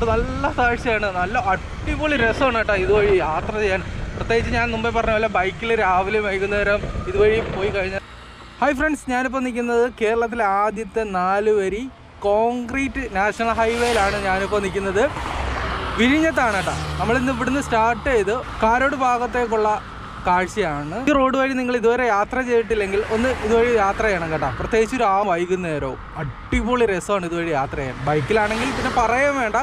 അങ്ങോട്ട് നല്ല കാഴ്ചയാണ് നല്ല അടിപൊളി രസമാണ് കേട്ടോ ഇതുവഴി യാത്ര ചെയ്യാൻ. പ്രത്യേകിച്ച് ഞാൻ മുമ്പേ പറഞ്ഞ പോലെ ബൈക്കിൽ രാവിലെ വൈകുന്നേരം ഇതുവഴി പോയി കഴിഞ്ഞാൽ ഹായ് ഫ്രണ്ട്സ് ഞാനിപ്പോൾ നിൽക്കുന്നത് കേരളത്തിലെ ആദ്യത്തെ നാല് വരി കോൺക്രീറ്റ് നാഷണൽ ഹൈവേയിലാണ് ഞാനിപ്പോൾ നിൽക്കുന്നത്. വിഴിഞ്ഞത്താണ് കേട്ടോ. നമ്മളിന്ന് ഇവിടുന്ന് സ്റ്റാർട്ട് ചെയ്ത് കാരോട് ഭാഗത്തേക്കുള്ള കാഴ്ചയാണ്. ഈ റോഡ് വഴി നിങ്ങൾ ഇതുവരെ യാത്ര ചെയ്തിട്ടില്ലെങ്കിൽ ഒന്ന് ഇതുവഴി യാത്ര ചെയ്യണം കേട്ടോ. പ്രത്യേകിച്ച് ഒരു ആ വൈകുന്നേരവും. അടിപൊളി രസമാണ് ഇതുവഴി യാത്ര ചെയ്യാൻ. ബൈക്കിലാണെങ്കിൽ പിന്നെ പറയാൻ വേണ്ട.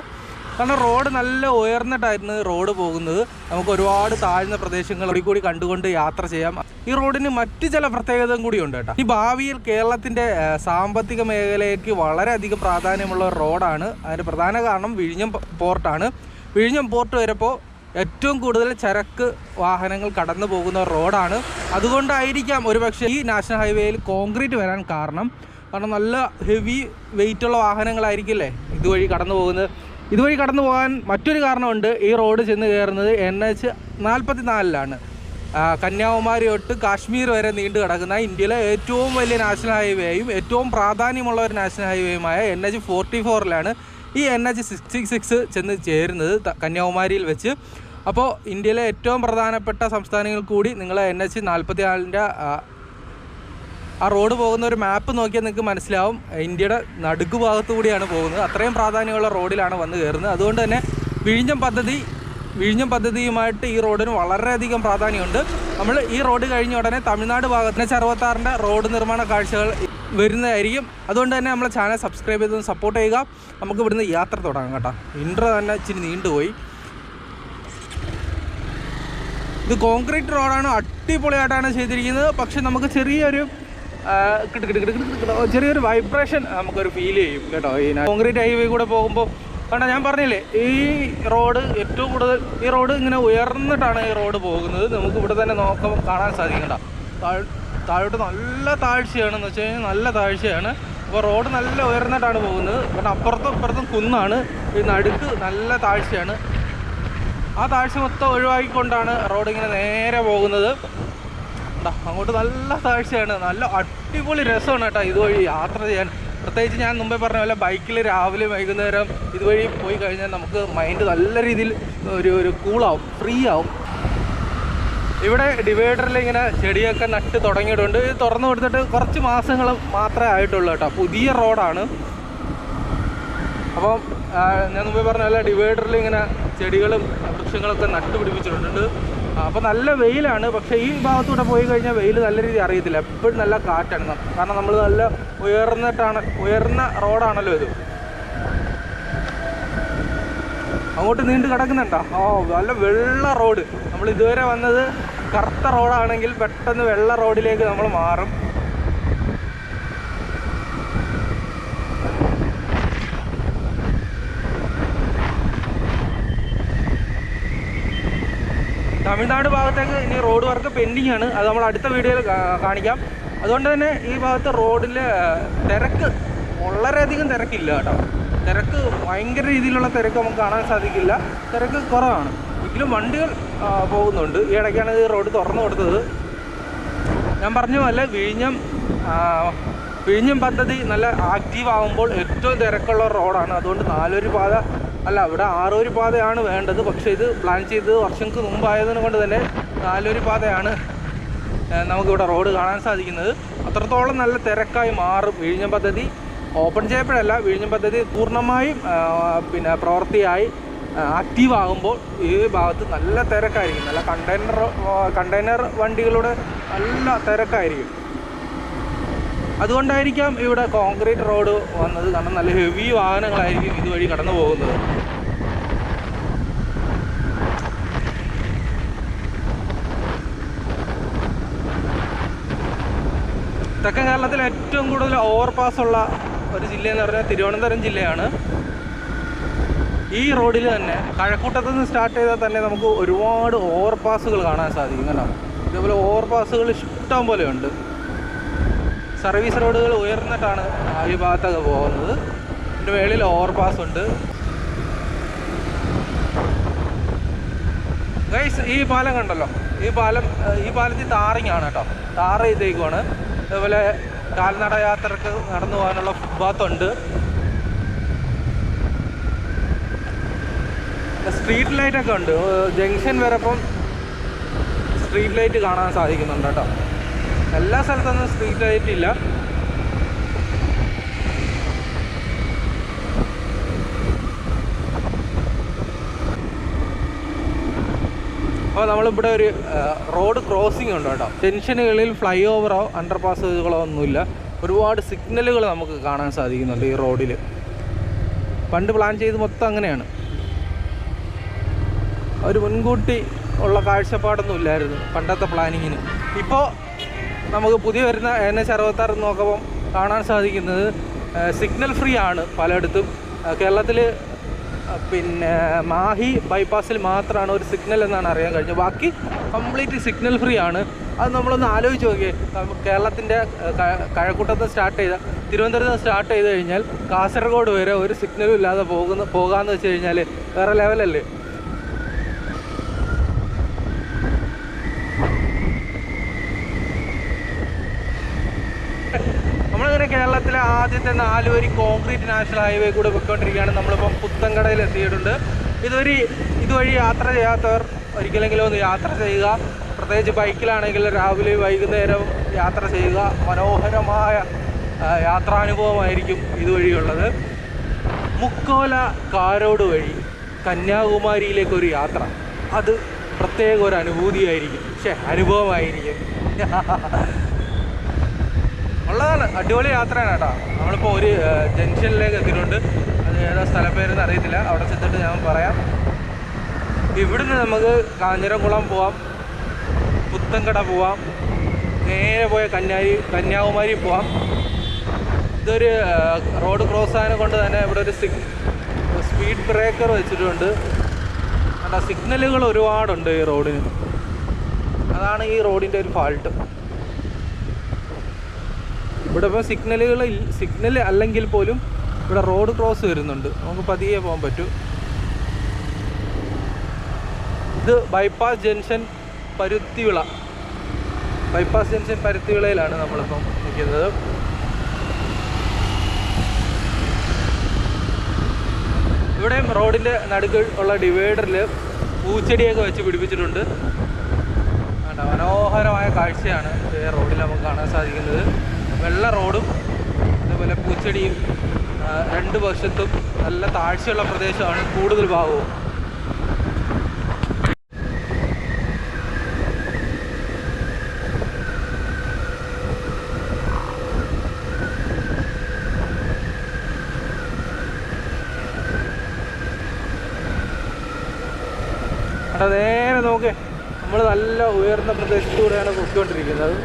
കാരണം റോഡ് നല്ല ഉയർന്നിട്ടായിരുന്നു റോഡ് പോകുന്നത്. നമുക്ക് ഒരുപാട് താഴ്ന്ന പ്രദേശങ്ങൾ കൂടി കണ്ടുകൊണ്ട് യാത്ര ചെയ്യാം. ഈ റോഡിന് മറ്റു ചില പ്രത്യേകതകളും കൂടി ഉണ്ട് കേട്ടോ. ഈ ഭാവിയിൽ കേരളത്തിന്റെ സാമ്പത്തിക മേഖലയ്ക്ക് വളരെയധികം പ്രാധാന്യമുള്ള റോഡാണ്. അതിന്റെ പ്രധാന കാരണം വിഴിഞ്ഞം പോർട്ടാണ്. വിഴിഞ്ഞം പോർട്ട് വരപ്പോൾ ഏറ്റവും കൂടുതൽ ചരക്ക് വാഹനങ്ങൾ കടന്നു പോകുന്ന റോഡാണ്. അതുകൊണ്ടായിരിക്കാം ഒരുപക്ഷെ ഈ നാഷണൽ ഹൈവേയിൽ കോൺക്രീറ്റ് വരാൻ കാരണം. കാരണം നല്ല ഹെവി വെയിറ്റുള്ള വാഹനങ്ങളായിരിക്കില്ലേ ഇതുവഴി കടന്നു പോകുന്നത്. ഇതുവഴി കടന്നു പോകാൻ മറ്റൊരു കാരണമുണ്ട്. ഈ റോഡ് ചെന്ന് കയറുന്നത് എൻ എച്ച് നാൽപ്പത്തി നാലിലാണ് കന്യാകുമാരി തൊട്ട് കാശ്മീർ വരെ നീണ്ടു കിടക്കുന്ന ഇന്ത്യയിലെ ഏറ്റവും വലിയ നാഷണൽ ഹൈവേയും ഏറ്റവും പ്രാധാന്യമുള്ള ഒരു നാഷണൽ ഹൈവേയുമായ എൻ എച്ച് ഫോർട്ടി ഫോറിലാണ് ഈ എൻ എച്ച് സിക്സ്റ്റി സിക്സ് ചെന്ന് ചേരുന്നത് കന്യാകുമാരിയിൽ വെച്ച്. അപ്പോൾ ഇന്ത്യയിലെ ഏറ്റവും പ്രധാനപ്പെട്ട സംസ്ഥാനങ്ങളിൽ കൂടി നിങ്ങൾ എൻ എച്ച് നാൽപ്പത്തി നാലിന്റെ ആ റോഡ് പോകുന്ന ഒരു മാപ്പ് നോക്കിയാൽ നിങ്ങൾക്ക് മനസ്സിലാവും. ഇന്ത്യയുടെ നടുക്ക് ഭാഗത്തു കൂടിയാണ് പോകുന്നത്. അത്രയും പ്രാധാന്യമുള്ള റോഡിലാണ് വന്ന് കയറുന്നത്. അതുകൊണ്ട് തന്നെ വിഴിഞ്ഞം പദ്ധതി വിഴിഞ്ഞം പദ്ധതിയുമായിട്ട് ഈ റോഡിന് വളരെയധികം പ്രാധാന്യമുണ്ട്. നമ്മൾ ഈ റോഡ് കഴിഞ്ഞ ഉടനെ തമിഴ്നാട് ഭാഗത്തിന് ചെറുപത്താറിന്റെ റോഡ് നിർമ്മാണ കാഴ്ചകൾ വരുന്നതായിരിക്കും. അതുകൊണ്ട് തന്നെ നമ്മളെ ചാനൽ സബ്സ്ക്രൈബ് ചെയ്ത് സപ്പോർട്ട് ചെയ്യുക. നമുക്ക് ഇവിടുന്ന് യാത്ര തുടങ്ങാം കേട്ടോ. ഇൻട്രോ തന്നെ ഇച്ചിരി നീണ്ടുപോയി. ഇത് കോൺക്രീറ്റ് റോഡാണ് അടിപൊളിയായിട്ടാണ് ചെയ്തിരിക്കുന്നത്. പക്ഷെ നമുക്ക് ചെറിയൊരു ആ, കിട് കിട് കിട് കിട് കിട് കിട്. ചെറിയൊരു വൈബ്രേഷൻ നമുക്കൊരു ഫീൽ ചെയ്യും കേട്ടോ. ഈ കോൺക്രീറ്റ് ഹൈവേ കൂടെ പോകുമ്പോൾ കാരണം ഞാൻ പറഞ്ഞില്ലേ ഈ റോഡ് ഏറ്റവും കൂടുതൽ ഈ റോഡ് ഇങ്ങനെ ഉയർന്നിട്ടാണ് ഈ റോഡ് പോകുന്നത്. നമുക്ക് ഇവിടെ തന്നെ നോക്കുമ്പോൾ കാണാൻ സാധിക്കണ്ട താഴ് താഴോട്ട് നല്ല താഴ്ചയാണെന്ന് വെച്ച് കഴിഞ്ഞാൽ നല്ല താഴ്ചയാണ്. അപ്പോൾ റോഡ് നല്ല ഉയർന്നിട്ടാണ് പോകുന്നത്. കാരണം അപ്പുറത്തും ഇപ്പുറത്തും കുന്നാണ്. ഈ നടുക്ക് നല്ല താഴ്ചയാണ്. ആ താഴ്ച മൊത്തം ഒഴിവാക്കിക്കൊണ്ടാണ് റോഡ് ഇങ്ങനെ നേരെ പോകുന്നത്. അങ്ങോട്ട് നല്ല താഴ്ചയാണ്. നല്ല അടിപൊളി രസമാണ് കേട്ടോ ഇതുവഴി യാത്ര ചെയ്യാൻ. പ്രത്യേകിച്ച് ഞാൻ മുമ്പേ പറഞ്ഞ പോലെ ബൈക്കിൽ രാവിലെ വൈകുന്നേരം ഇതുവഴി പോയി കഴിഞ്ഞാൽ നമുക്ക് മൈൻഡ് നല്ല രീതിയിൽ ഒരു ഒരു കൂളാവും ഫ്രീ ആവും. ഇവിടെ ഡിവൈഡറിൽ ഇങ്ങനെ ചെടിയൊക്കെ നട്ട് തുടങ്ങിയിട്ടുണ്ട്. ഇത് തുറന്നു കൊടുത്തിട്ട് കുറച്ച് മാസങ്ങൾ മാത്രമേ ആയിട്ടുള്ളൂ കേട്ടോ. പുതിയ റോഡാണ്. അപ്പം ഞാൻ മുമ്പേ പറഞ്ഞ പോലെ ഡിവൈഡറിൽ ഇങ്ങനെ ചെടികളും വൃക്ഷങ്ങളൊക്കെ നട്ടുപിടിപ്പിച്ചിട്ടുണ്ട്. അപ്പോൾ നല്ല വെയിലാണ്. പക്ഷേ ഈ ഭാഗത്തൂടെ പോയി കഴിഞ്ഞാൽ വെയിൽ നല്ല രീതിയിൽ അറിയത്തില്ല. എപ്പോഴും നല്ല കാറ്റാണ്. കാരണം നമ്മൾ നല്ല ഉയർന്നിട്ടാണ് ഉയർന്ന റോഡാണല്ലോ ഇത്. അങ്ങോട്ട് നീണ്ടു കിടക്കുന്നുണ്ടോ? ഓ നല്ല വെള്ള റോഡ്. നമ്മൾ ഇതുവരെ വന്നത് കറുത്ത റോഡാണെങ്കിൽ പെട്ടെന്ന് വെള്ള റോഡിലേക്ക് നമ്മൾ മാറും. തമിഴ്നാട് ഭാഗത്തേക്ക് ഇനി റോഡ് വർക്ക് പെൻഡിങ് ആണ്. അത് നമ്മൾ അടുത്ത വീഡിയോയിൽ കാണിക്കാം. അതുകൊണ്ട് തന്നെ ഈ ഭാഗത്ത് റോഡിൽ തിരക്ക് വളരെയധികം തിരക്കില്ല കേട്ടോ. തിരക്ക് ഭയങ്കര രീതിയിലുള്ള തിരക്ക് നമുക്ക് കാണാൻ സാധിക്കില്ല. തിരക്ക് കുറവാണ്. എങ്കിലും വണ്ടികൾ പോകുന്നുണ്ട്. ഈ ഇടയ്ക്കാണ് ഈ റോഡ് തുറന്നു കൊടുത്തത്. ഞാൻ പറഞ്ഞ പോലെ വിഴിഞ്ഞം വിഴിഞ്ഞം പദ്ധതി നല്ല ആക്റ്റീവ് ആകുമ്പോൾ ഏറ്റവും തിരക്കുള്ള റോഡാണ് അതുകൊണ്ട് നാലൊരു പാത അല്ല ഇവിടെ ആറൊരു പാതയാണ് വേണ്ടത്. പക്ഷേ ഇത് പ്ലാൻ ചെയ്ത് വർഷങ്ങൾക്ക് മുമ്പായതിനെ കൊണ്ട് തന്നെ നാലൊരു പാതയാണ് നമുക്കിവിടെ റോഡ് കാണാൻ സാധിക്കുന്നത്. അത്രത്തോളം നല്ല തിരക്കായി മാറും വിഴിഞ്ഞം പദ്ധതി. ഓപ്പൺ ചെയ്യപ്പോഴല്ല വിഴിഞ്ഞം പദ്ധതി പൂർണമായും പിന്നെ പ്രവൃത്തിയായി ആക്റ്റീവ് ആകുമ്പോൾ ഈ ഭാഗത്ത് നല്ല തിരക്കായിരിക്കും. നല്ല കണ്ടെയ്നർ കണ്ടെയ്നർ വണ്ടികളുടെ നല്ല തിരക്കായിരിക്കും. അതുകൊണ്ടായിരിക്കാം ഇവിടെ കോൺക്രീറ്റ് റോഡ് വന്നത്. കാരണം നല്ല ഹെവി വാഹനങ്ങളായിരിക്കും ഇതുവഴി കടന്നു പോകുന്നത്. തെക്കൻ കേരളത്തിൽ ഏറ്റവും കൂടുതൽ ഓവർപാസ് ഉള്ള ഒരു ജില്ല എന്ന് പറഞ്ഞാൽ തിരുവനന്തപുരം ജില്ലയാണ്. ഈ റോഡിൽ തന്നെ കഴക്കൂട്ടത്ത് നിന്ന് സ്റ്റാർട്ട് ചെയ്താൽ തന്നെ നമുക്ക് ഒരുപാട് ഓവർപാസുകൾ കാണാൻ സാധിക്കും കേട്ടോ. ഇതേപോലെ ഓവർപാസുകൾ ഇഷ്ടം പോലെ ഉണ്ട് സർവീസ് റോഡുകൾ ഉയർന്നിട്ടാണ് ഈ ഭാഗത്തൊക്കെ പോകുന്നത്. ഇതിന്റെ മേളിൽ ഓവർപാസ് ഉണ്ട്. ഗൈസ് ഈ പാലം കണ്ടല്ലോ. ഈ പാലം ഈ പാലത്തിൽ ടാറിങ് ആണ് കേട്ടോ. ടാർ ചെയ്തേക്കുവാണ്. അതുപോലെ കാൽനട യാത്രയ്ക്ക് നടന്നു പോകാനുള്ള ഫുട്പാത്ത് ഉണ്ട്. സ്ട്രീറ്റ് ലൈറ്റൊക്കെ ഉണ്ട്. ജംഗ്ഷൻ വരെ ഇപ്പം സ്ട്രീറ്റ് ലൈറ്റ് കാണാൻ സാധിക്കുന്നുണ്ട് കേട്ടോ. എല്ലാ സ്ഥലത്തൊന്നും സ്ട്രീറ്റ് ലൈറ്റ് ഇല്ല. അപ്പോൾ നമ്മളിവിടെ ഒരു റോഡ് ക്രോസിംഗ് ഉണ്ട് കേട്ടോ. ടെൻഷനുകളിൽ ഫ്ലൈ ഓവറോ അണ്ടർ പാസുകളോ ഒന്നുമില്ല. ഒരുപാട് സിഗ്നലുകൾ നമുക്ക് കാണാൻ സാധിക്കുന്നുണ്ട് ഈ റോഡിൽ പണ്ട് പ്ലാൻ ചെയ്ത് മൊത്തം അങ്ങനെയാണ്. ഒരു മുൻകൂട്ടി ഉള്ള കാഴ്ചപ്പാടൊന്നും ഇല്ലായിരുന്നു പണ്ടത്തെ പ്ലാനിങ്ങിന് ഇപ്പോൾ നമുക്ക് പുതിയ വരുന്ന എൻ എച്ച് അറുപത്താറ് നോക്കുമ്പം കാണാൻ സാധിക്കുന്നത് സിഗ്നൽ ഫ്രീ ആണ് പലയിടത്തും. കേരളത്തിൽ പിന്നെ മാഹി ബൈപ്പാസിൽ മാത്രമാണ് ഒരു സിഗ്നൽ എന്നാണ് അറിയാൻ കഴിഞ്ഞത്. ബാക്കി കംപ്ലീറ്റ് സിഗ്നൽ ഫ്രീ ആണ്. അത് നമ്മളൊന്ന് ആലോചിച്ച് നോക്കിയേ. കേരളത്തിന്റെ കഴക്കൂട്ടത്ത് സ്റ്റാർട്ട് ചെയ്ത തിരുവനന്തപുരത്ത് സ്റ്റാർട്ട് ചെയ്ത് കഴിഞ്ഞാൽ കാസർഗോഡ് വരെ ഒരു സിഗ്നലും ഇല്ലാതെ പോകുന്ന പോകാമെന്ന് വെച്ച് കഴിഞ്ഞാൽ വേറെ ലെവലല്ലേ കേരളത്തിലെ ആദ്യത്തെ നാലുവരി കോൺക്രീറ്റ് നാഷണൽ ഹൈവേ കൂടെ പോയിക്കൊണ്ടിരിക്കുകയാണ്. നമ്മളിപ്പം പുത്തൻകടയിൽ എത്തിയിട്ടുണ്ട്. ഇതൊരു ഇതുവഴി യാത്ര ചെയ്യാത്തവർ ഒരിക്കലെങ്കിലും ഒന്ന് യാത്ര ചെയ്യുക. പ്രത്യേകിച്ച് ബൈക്കിലാണെങ്കിൽ രാവിലെ വൈകുന്നേരം യാത്ര ചെയ്യുക. മനോഹരമായ യാത്രാനുഭവമായിരിക്കും ഇതുവഴിയുള്ളത്. മുക്കോല കാരോട് വഴി കന്യാകുമാരിയിലേക്കൊരു യാത്ര. അത് പ്രത്യേക ഒരു അനുഭൂതിയായിരിക്കും. പക്ഷേ അനുഭവമായിരിക്കും. ഉള്ളതാണ്. അടിപൊളി യാത്രയാണ് കേട്ടോ. നമ്മളിപ്പോൾ ഒരു ജംഗ്ഷനിലേക്ക് എത്തിയിട്ടുണ്ട്. അത് ഏതാ സ്ഥലപ്പേരെന്ന് അറിയത്തില്ല. അവിടെ ചെന്നിട്ട് ഞാൻ പറയാം. ഇവിടുന്ന് നമുക്ക് കാഞ്ഞിരംകുളം പോവാം. പുത്തൻകട പോവാം. നേരെ പോയ കന്യാരി കന്യാകുമാരി പോവാം. ഇതൊരു റോഡ് ക്രോസ് ആയതിനെ കൊണ്ട് തന്നെ ഇവിടെ ഒരു സിഗ് സ്പീഡ് ബ്രേക്കർ വെച്ചിട്ടുണ്ട്. അല്ല സിഗ്നലുകൾ ഒരുപാടുണ്ട് ഈ റോഡിന്. അതാണ് ഈ റോഡിന്റെ ഒരു ഫാൾട്ട്. ഇവിടെ ഇപ്പോൾ സിഗ്നലുകൾ സിഗ്നൽ അല്ലെങ്കിൽ പോലും ഇവിടെ റോഡ് ക്രോസ് വരുന്നുണ്ട്. നമുക്ക് പതിയെ പോകാൻ പറ്റൂ. ഇത് bypass junction Paruthivila. Bypass junction പരുത്തിവിളയിലാണ് നമ്മളിപ്പം നിൽക്കുന്നത്. ഇവിടെയും റോഡിന്റെ നടുക്ക് ഉള്ള ഡിവൈഡറിൽ പൂച്ചെടിയൊക്കെ വെച്ച് പിടിപ്പിച്ചിട്ടുണ്ട്. മനോഹരമായ കാഴ്ചയാണ് റോഡിൽ നമുക്ക് കാണാൻ സാധിക്കുന്നത്. വെള്ള റോഡും അതുപോലെ പൂച്ചെടിയും രണ്ട് വശത്തും നല്ല താഴ്ചയുള്ള പ്രദേശമാണ് കൂടുതൽ ഭാഗവും. നേരെ നോക്ക്. നമ്മൾ നല്ല ഉയർന്ന പ്രദേശത്തൂടെയാണ് പൊയ്ക്കൊണ്ടിരിക്കുന്നത്.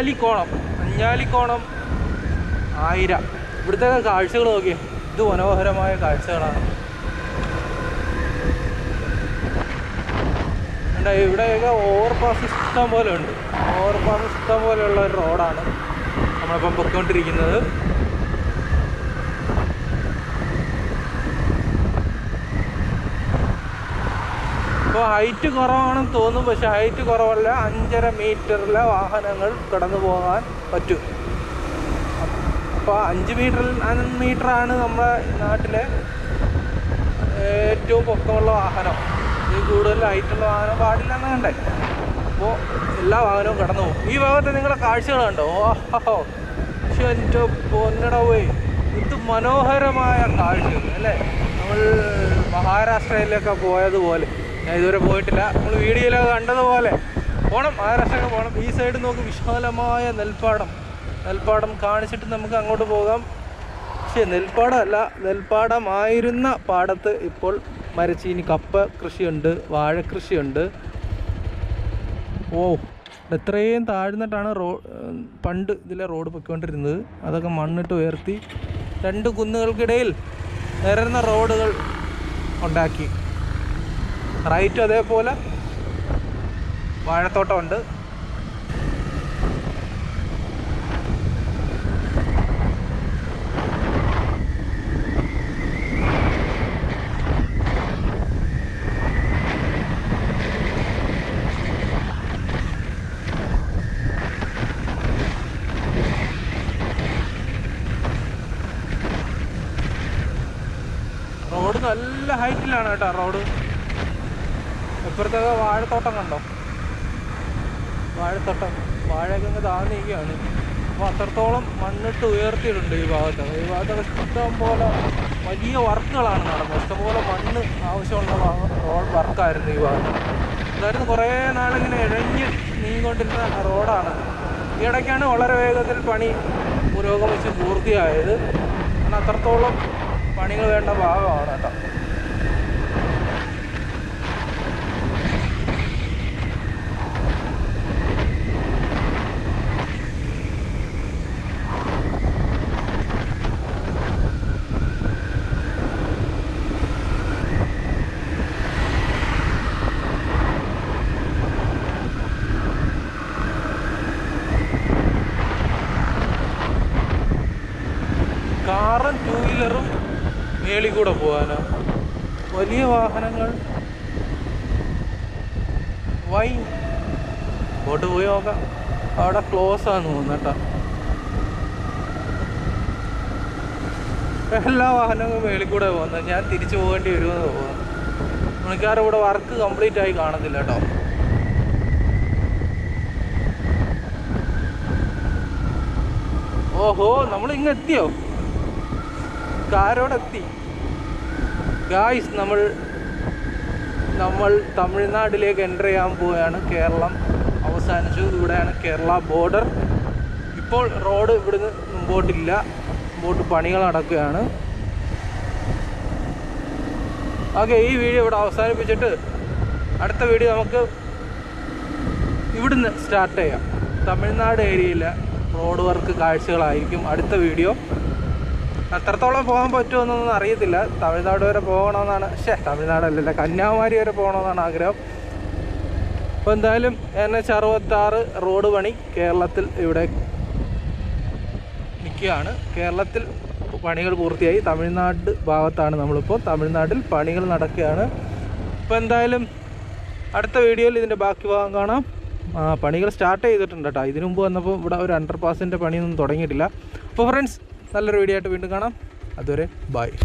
അഞ്ഞാലിക്കോണം അഞ്ഞാലിക്കോണം ആയിര. ഇവിടുത്തെ കാഴ്ചകൾ നോക്കിയേ. ഇത് മനോഹരമായ കാഴ്ചകളാണ്. ഉണ്ട് ഇവിടെയൊക്കെ ഓവർപാസ് ഇഷ്ടം പോലെ ഉണ്ട്. ഓവർപാസ് ഇഷ്ടം പോലെയുള്ള ഒരു റോഡാണ് നമ്മളിപ്പം പൊയ്ക്കൊണ്ടിരിക്കുന്നത്. ഇപ്പോൾ ഹൈറ്റ് കുറവാണെന്ന് തോന്നും പക്ഷെ ഹൈറ്റ് കുറവല്ല. അഞ്ചര മീറ്ററിലെ വാഹനങ്ങൾ കടന്നു പോകാൻ പറ്റും. അപ്പോൾ അഞ്ച് മീറ്റർ മീറ്ററാണ് നമ്മുടെ നാട്ടിലെ ഏറ്റവും പൊക്കമുള്ള വാഹനം. ഈ കൂടുതൽ ഹൈറ്റുള്ള വാഹനം പാടില്ല എന്ന് കണ്ടേ. അപ്പോൾ എല്ലാ വാഹനവും കടന്നു പോകും. ഈ ഭാഗത്ത് നിങ്ങളുടെ കാഴ്ചകൾ കണ്ടോ? ഓഹോ. പക്ഷെ എന്റെ പൊന്നടവേ ഇത് മനോഹരമായ കാഴ്ചകൾ അല്ലേ? നമ്മൾ മഹാരാഷ്ട്രയിലൊക്കെ പോയതുപോലെ. ഞാൻ ഇതുവരെ പോയിട്ടില്ല. നമ്മൾ വീഡിയോയിലൊക്കെ കണ്ടതുപോലെ പോണം മഹാരാഷ്ട്രയൊക്കെ പോകണം ഈ സൈഡ് നോക്ക് വിശാലമായ നെൽപ്പാടം. നെൽപ്പാടം കാണിച്ചിട്ട് നമുക്ക് അങ്ങോട്ട് പോകാം. പക്ഷേ നെൽപ്പാടമല്ല നെൽപ്പാടമായിരുന്ന പാടത്ത് ഇപ്പോൾ മരച്ചീനി കപ്പ കൃഷിയുണ്ട് വാഴ കൃഷിയുണ്ട് ഓ എത്രയും താഴ്ന്നിട്ടാണ് റോ പണ്ട് ഇതിലെ റോഡ് പൊയ്ക്കൊണ്ടിരുന്നത്. അതൊക്കെ മണ്ണിട്ട് ഉയർത്തി രണ്ട് കുന്നുകൾക്കിടയിൽ നിരന്ന റോഡുകൾ ഉണ്ടാക്കി. റൈറ്റും അതേപോലെ വാഴത്തോട്ടമുണ്ട്. റോഡ് നല്ല ഹൈറ്റിലാണ് കേട്ടോ റോഡ്. ഇപ്പുറത്തൊക്കെ വാഴത്തോട്ടം കണ്ടോ? വാഴത്തോട്ടം. വാഴയൊക്കെ അങ്ങ് താന്നിരിക്കുകയാണ് അപ്പോൾ അത്രത്തോളം മണ്ണിട്ട് ഉയർത്തിയിട്ടുണ്ട് ഈ ഭാഗത്തൊക്കെ ഈ ഭാഗത്തൊക്കെ ഇഷ്ടം പോലെ വലിയ വർക്കുകളാണ് നടന്നത്. ഇഷ്ടംപോലെ മണ്ണ് ആവശ്യമുള്ള റോഡ് വർക്കായിരുന്നു ഈ ഭാഗത്ത്. അതായിരുന്നു കുറേ നാളിങ്ങനെ ഇഴഞ്ഞ് നീങ്ങിക്കൊണ്ടിരുന്ന റോഡാണ്. ഈ ഇടയ്ക്കാണ് വളരെ വേഗത്തിൽ പണി പുരോഗമിച്ച് പൂർത്തിയായത്. കാരണം അത്രത്തോളം പണികൾ വേണ്ട ഭാഗമാണ് കേട്ടോ. മേളിൽ കൂടെ പോകാനോ വലിയ വാഹനങ്ങൾ. വൈ. ഇങ്ങോട്ട് പോയി നോക്കാം. അവിടെ ക്ലോസ് ആണെന്ന് തോന്നുന്നു എല്ലാ വാഹനങ്ങളും മേളിൽ കൂടെ പോകുന്നത് ഞാൻ തിരിച്ചു പോകേണ്ടി വരുമെന്ന് തോന്നുന്നു. പുള്ളിക്കാരുടെ ഇവിടെ വർക്ക് കംപ്ലീറ്റ് ആയി കാണത്തില്ല കേട്ടോ. ഓഹോ നമ്മൾ ഇങ്ങെത്തിയോ കാരോടെത്തി ഗായ്സ് നമ്മൾ നമ്മൾ തമിഴ്നാട്ടിലേക്ക് എന്റർ ചെയ്യാൻ പോവുകയാണ്. കേരളം അവസാനിച്ചു. ഇവിടെയാണ് കേരള ബോർഡർ ഇപ്പോൾ റോഡ് ഇവിടുന്ന് മുമ്പോട്ടില്ല. മുമ്പോട്ട് പണികൾ നടക്കുകയാണ്. ഓക്കെ ഈ വീഡിയോ ഇവിടെ അവസാനിപ്പിച്ചിട്ട് അടുത്ത വീഡിയോ നമുക്ക് ഇവിടുന്ന് സ്റ്റാർട്ട് ചെയ്യാം. തമിഴ്നാട് ഏരിയയിലെ റോഡ് വർക്ക് കാഴ്ചകളായിരിക്കും അടുത്ത വീഡിയോ എത്രത്തോളം പോകാൻ പറ്റുമെന്നൊന്നും അറിയത്തില്ല. തമിഴ്നാട് വരെ പോകണമെന്നാണ്. ഷേ തമിഴ്നാടല്ലല്ല. കന്യാകുമാരി വരെ പോകണമെന്നാണ് ആഗ്രഹം. അപ്പോൾ എന്തായാലും എൻ എച്ച് അറുപത്താറ് റോഡ് പണി കേരളത്തിൽ ഇവിടെ നിൽക്കുകയാണ്. കേരളത്തിൽ പണികൾ പൂർത്തിയായി. തമിഴ്നാട് ഭാഗത്താണ് നമ്മളിപ്പോൾ തമിഴ്നാട്ടിൽ പണികൾ നടക്കുകയാണ്. അപ്പോൾ എന്തായാലും അടുത്ത വീഡിയോയിൽ ഇതിന്റെ ബാക്കി ഭാഗം കാണാം. പണികൾ സ്റ്റാർട്ട് ചെയ്തിട്ടുണ്ട് കേട്ടോ. ഇതിനു മുമ്പ് വന്നപ്പോൾ ഇവിടെ ഒരു അണ്ടർ പാസിന്റെ പണിയൊന്നും തുടങ്ങിയിട്ടില്ല. അപ്പോൾ ഫ്രണ്ട്സ് നല്ലൊരു വീഡിയോ ആയിട്ട് വീണ്ടും കാണാം. അതുവരെ ബൈ